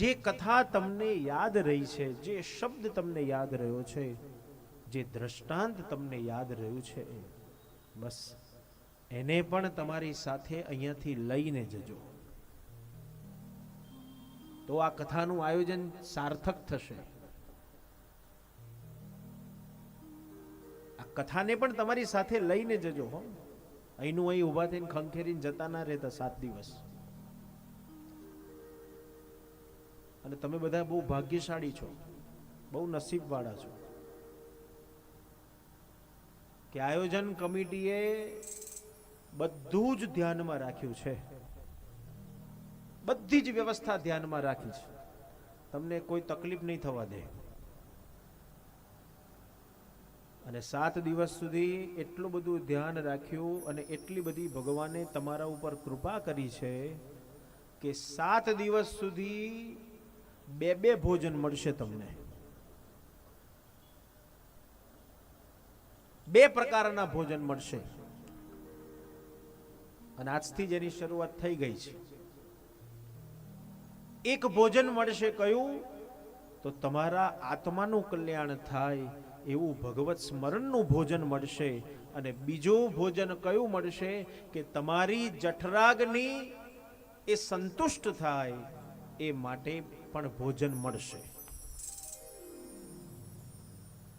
જે કથા તમને યાદ રહી છે, જે શબ્દ તમને યાદ રહ્યો છે, જે દ્રષ્ટાંત તમને યાદ રહ્યું છે, બસ એને પણ તમારી સાથે અહીંયાથી લઈને જજો. તો આ કથાનું આયોજન સાર્થક થશે. આ કથાને પણ તમારી સાથે લઈને જજો હો. અહીંનું અહીં ઊભા થઈને ખંખેરીને જતા ના રહેતા સાત દિવસ. અને તમે બધા બહુ ભાગ્યશાળી છો. બહુ નસીબવાળા છો. કે આયોજન કમિટીએ બધું જ ધ્યાનમાં રાખ્યું છે. બધી જ વ્યવસ્થા ધ્યાનમાં રાખી છે. તમને કોઈ તકલીફ નહીં થવા દે. અને સાત દિવસ સુધી એટલું બધું ધ્યાન રાખ્યું અને એટલી બધી ભગવાને તમારા ઉપર કૃપા કરી છે કે સાત દિવસ સુધી બે બે ભોજન મળશે તમને. બે પ્રકારના ભોજન મળશે. અને આજથી જ એની શરૂઆત થઈ ગઈ છે. એક ભોજન મળશે કયું? તો તમારા આત્માનું કલ્યાણ થાય એવું ભગવત સ્મરણનું ભોજન મળશે. અને બીજું ભોજન કયું મળશે? કે તમારી જઠરાગની એ સંતુષ્ટ થાય એ માટે પણ ભોજન મળશે.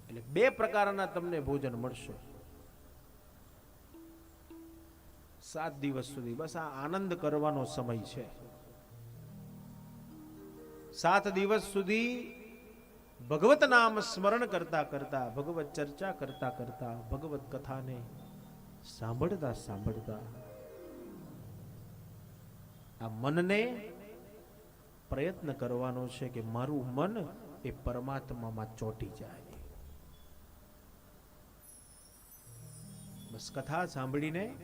એટલે બે પ્રકારના તમને ભોજન મળશે. સાત દિવસ સુધી બસ આ આનંદ કરવાનો સમય છે. સાત દિવસ સુધી ભગવત નામ સ્મરણ કરતા કરતા, ભગવત ચર્ચા કરતા કરતા, ભગવત કથાને સાંભળતા સાંભળતા, આ મનને પ્રયત્ન કરવાનો છે કે મારું મન એ પરમાત્મામાં ચોંટી જાય. બસ કથા સાંભળીને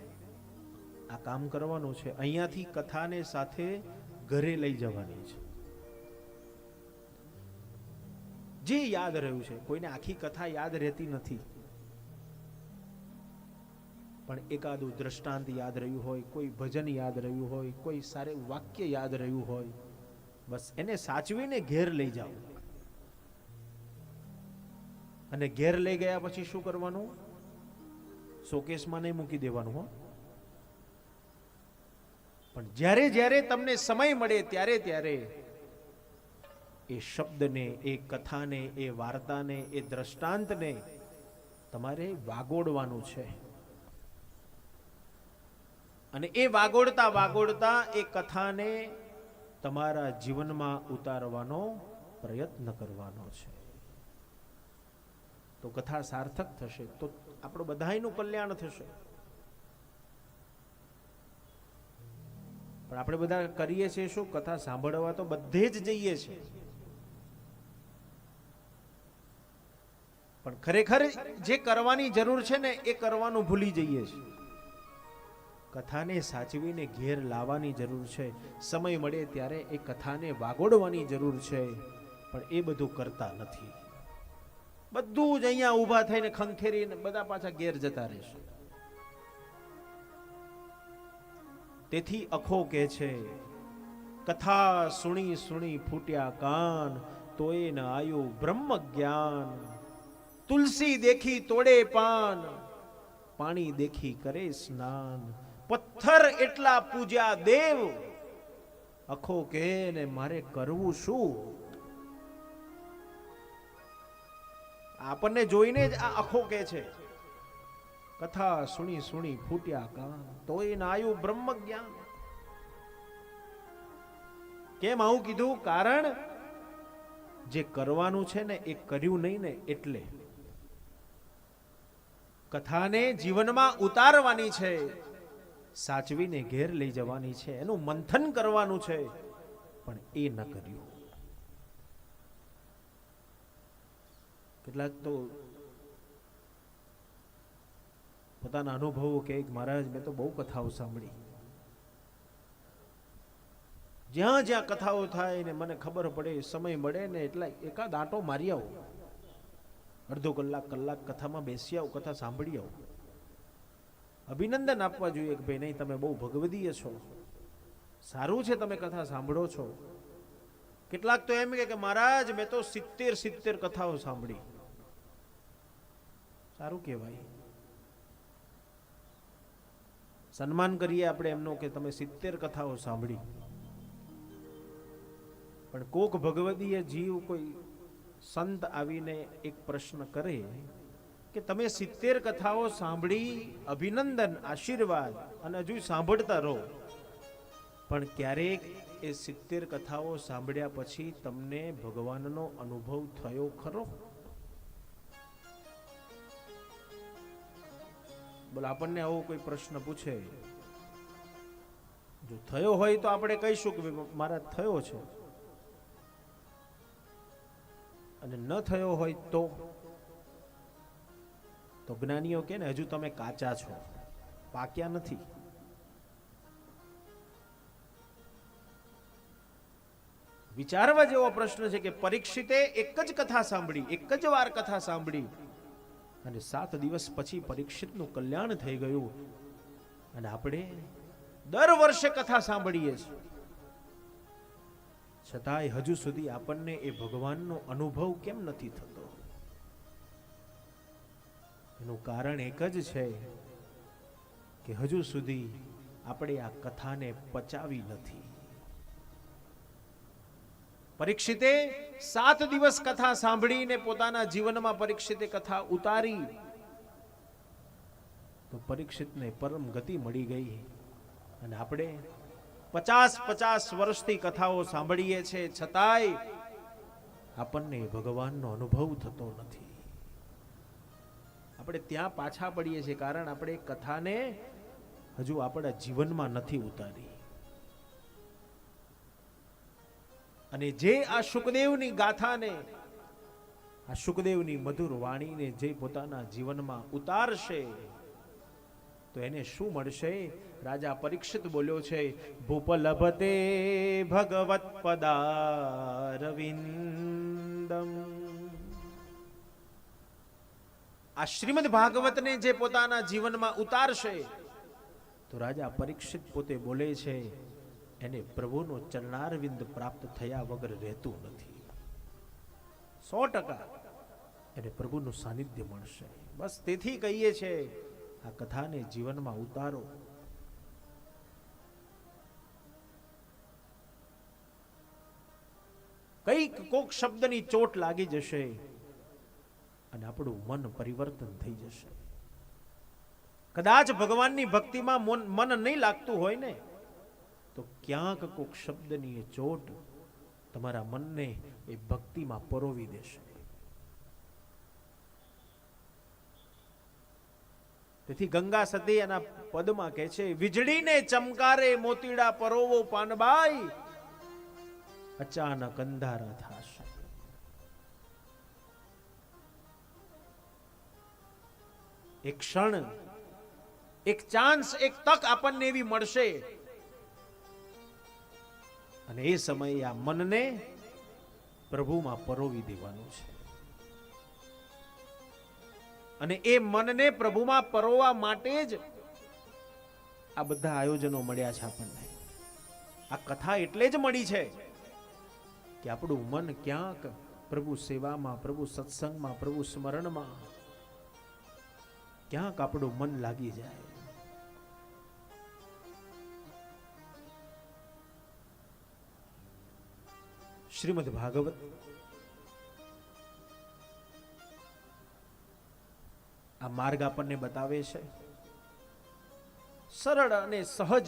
આ કામ કરવાનું છે. અહીંયાથી કથાને સાથે ઘરે લઈ જવાની છે. જે યાદ રહ્યું છે, કોઈને આખી કથા યાદ રહેતી નથી. પણ એકાદું દ્રષ્ટાંત યાદ રહ્યું હોય, કોઈ ભજન યાદ રહ્યું હોય, કોઈ સારું વાક્ય યાદ રહ્યું હોય બસ એને સાચવીને ઘેર લઈ જાઓ. અને ઘેર લઈ ગયા પછી શું કરવાનું? શોકેસમાં નહીં મૂકી દેવાનું, હો. પણ જ્યારે જ્યારે તમને સમય મળે, ત્યારે ત્યારે એ શબ્દને, એ કથાને, એ વાર્તાને, એ દ્રષ્ટાંતને તમારે વાગોડવાનું છે. અને એ વાગોડતા વાગોડતા એ કથાને તમારા જીવનમાં ઉતારવાનો પ્રયત્ન કરવાનો છે. તો કથા સાર્થક થશે, તો આપણું બધાનું કલ્યાણ થશે. પણ આપણે બધા કરીએ છીએ શું? કથા સાંભળવા તો બધે જ જઈએ છીએ. પણ ખરેખર જે કરવાની જરૂર છે ને, એ કરવાનું ભૂલી જઈએ છીએ. કથાને સાચવીને ઘેર લાવવાની જરૂર છે. સમય મળે ત્યારે એ કથાને વાગોડવાની જરૂર છે, પણ એ બધું કરતા નથી. બધું જ અહીંયા ઊભા થઈને ખંખેરીને બધા પાછા ઘેર જતા રહેશે. તેથી અખો કે છે, કથા સુણી સુણી ફૂટ્યા કાન, તોય ન આયું બ્રહ્મ જ્ઞાન. તુલસી દેખી તોડે પાન, પાણી દેખી કરે સ્નાન. પથ્થર એટલા પૂજ્યા દેવ. અખો કે ને મારે કરવું શું? આપણને જોઈને જ આ અખો કે છે. કથા સુણી સુણી ફૂટ્યા કા તોય ન આયું બ્રહ્મ જ્ઞાન. કેમ આવું કીધું? કારણ જે કરવાનું છે ને, એ કર્યું નહીં ને, એટલે. કથાને જીવનમાં ઉતારવાની છે. સાચવીને ઘેર લઈ જવાની છે, એનું મંથન કરવાનું છે, પણ એ ન કર્યું. કેટલાક તો પોતાના અનુભવો કે મહારાજ, મેં તો બહુ કથાઓ સાંભળી. જ્યાં જ્યાં કથાઓ થાય ને મને ખબર પડે, સમય મળે ને એટલા એકાદ આંટો મારી આવો. અડધો કલાક કલાક કથામાં બેસી આવું, કથા સાંભળી આવો. અભિનંદન આપવા જોઈએ કે ભાઈ નહીં, તમે બહુ ભગવદીય છો. સારું છે તમે કથા સાંભળો છો. કેટલાક તો એમ કે મહારાજ, મેં તો સિત્તેર સિત્તેર કથાઓ સાંભળી. સારું કહેવાય. સન્માન કરીએ આપણે એમનું કે તમે સિત્તેર કથાઓ સાંભળી. પણ કોક ભગવદીય જીવ કોઈ સંત આવીને એક પ્રશ્ન કરે કે તમે સિત્તેર કથાઓ સાંભળી, અભિનંદન, આશીર્વાદ અને હજુ સાંભળતા રહો. પણ ક્યારેક એ સિત્તેર કથાઓ સાંભળ્યા પછી તમને ભગવાનનો અનુભવ થયો ખરો? બોલો, આપણને આવો કોઈ પ્રશ્ન પૂછે? જો થયો હોય તો આપણે કહીશું કે મારા થયો છે. અને ન થયો હોય તો? તો જ્ઞાનીઓ કે ને, હજુ તમે કાચા છો. પાક્યા નથી. વિચારવા જેવો પ્રશ્ન છે કે પરીક્ષિતે એક જ કથા સાંભળી, એક જ વાર કથા સાંભળી. અને સાત દિવસ પછી પરીક્ષિતનું કલ્યાણ થઈ ગયું. અને આપણે દર વર્ષે કથા સાંભળીએ છીએ. છતાંય હજુ સુધી આપણને એ ભગવાનનો અનુભવ કેમ નથી થતો? એનું કારણ એક જ છે કે હજુ સુધી આપણે આ કથાને પચાવી નથી. પરીક્ષિતે સાત દિવસ કથા સાંભળીને પોતાના જીવનમાં પરીક્ષિતે કથા ઉતારી, તો પરીક્ષિતને પરમ ગતિ મળી ગઈ અને આપણે પચાસ પચાસ વર્ષથી કથાઓ સાંભળીએ છીએ, છતાંય આપણને ભગવાનનો અનુભવ થતો નથી. આપણે ત્યાં પાછા પડીએ છીએ કારણ આપણે કથાને હજુ આપણા જીવનમાં નથી ઉતારી. અને જે આ સુખદેવની ગાથાને, આ સુખદેવની મધુર વાણીને જે પોતાના જીવનમાં ઉતારશે, તો એને શું મળશે? રાજા પરીક્ષિત બોલ્યો છે, ભૂપલભતે ભગવત પદારવિંદમ આ શ્રીમદ ભાગવતને જે પોતાના જીવનમાં ઉતારશે, તો રાજા પરીક્ષિત પોતે બોલે છે, એને પ્રભુનો ચરણારવિંદ પ્રાપ્ત થયા વગર રહેતું નથી. સો ટકા એને પ્રભુનું સાનિધ્ય મળશે. બસ તેથી કહીએ છે, આ કથાને જીવનમાં ઉતારો. કંઈક કોક શબ્દની ચોટ લાગી જશે. અને આપણું મન પરિવર્તન થઈ જશે. કદાચ ભગવાનની ભક્તિમાં મન નહીં લાગતું હોય ને, તો ક્યાંક કોક શબ્દની એ ચોટ તમારા મનને એ ભક્તિમાં પરોવી દેશે. તેથી ગંગા સતી એના પદમાં કહે છે, વીજળીને ચમકારે મોતીડા પરોવો પાનબાઈ, અચાનક અંધારા થાશે. એક ક્ષણ, એક ચાન્સ, એક તક આપણને એવી મળશે. અને એ સમયે આ મનને પ્રભુમાં પરોવી દેવાનું છે. અને એ મનને પ્રભુમાં પરોવા માટે જ આ બધા આયોજનો મળ્યા છે આપણને. આ કથા એટલે જ મળી છે કે આપણું મન ક્યાંક પ્રભુ સેવામાં, પ્રભુ સત્સંગમાં, પ્રભુ સ્મરણમાં ક્યાંક આપણું મન લાગી જાય. શ્રીમદ ભાગવત આ માર્ગ આપણને બતાવે છે. સરળ અને સહજ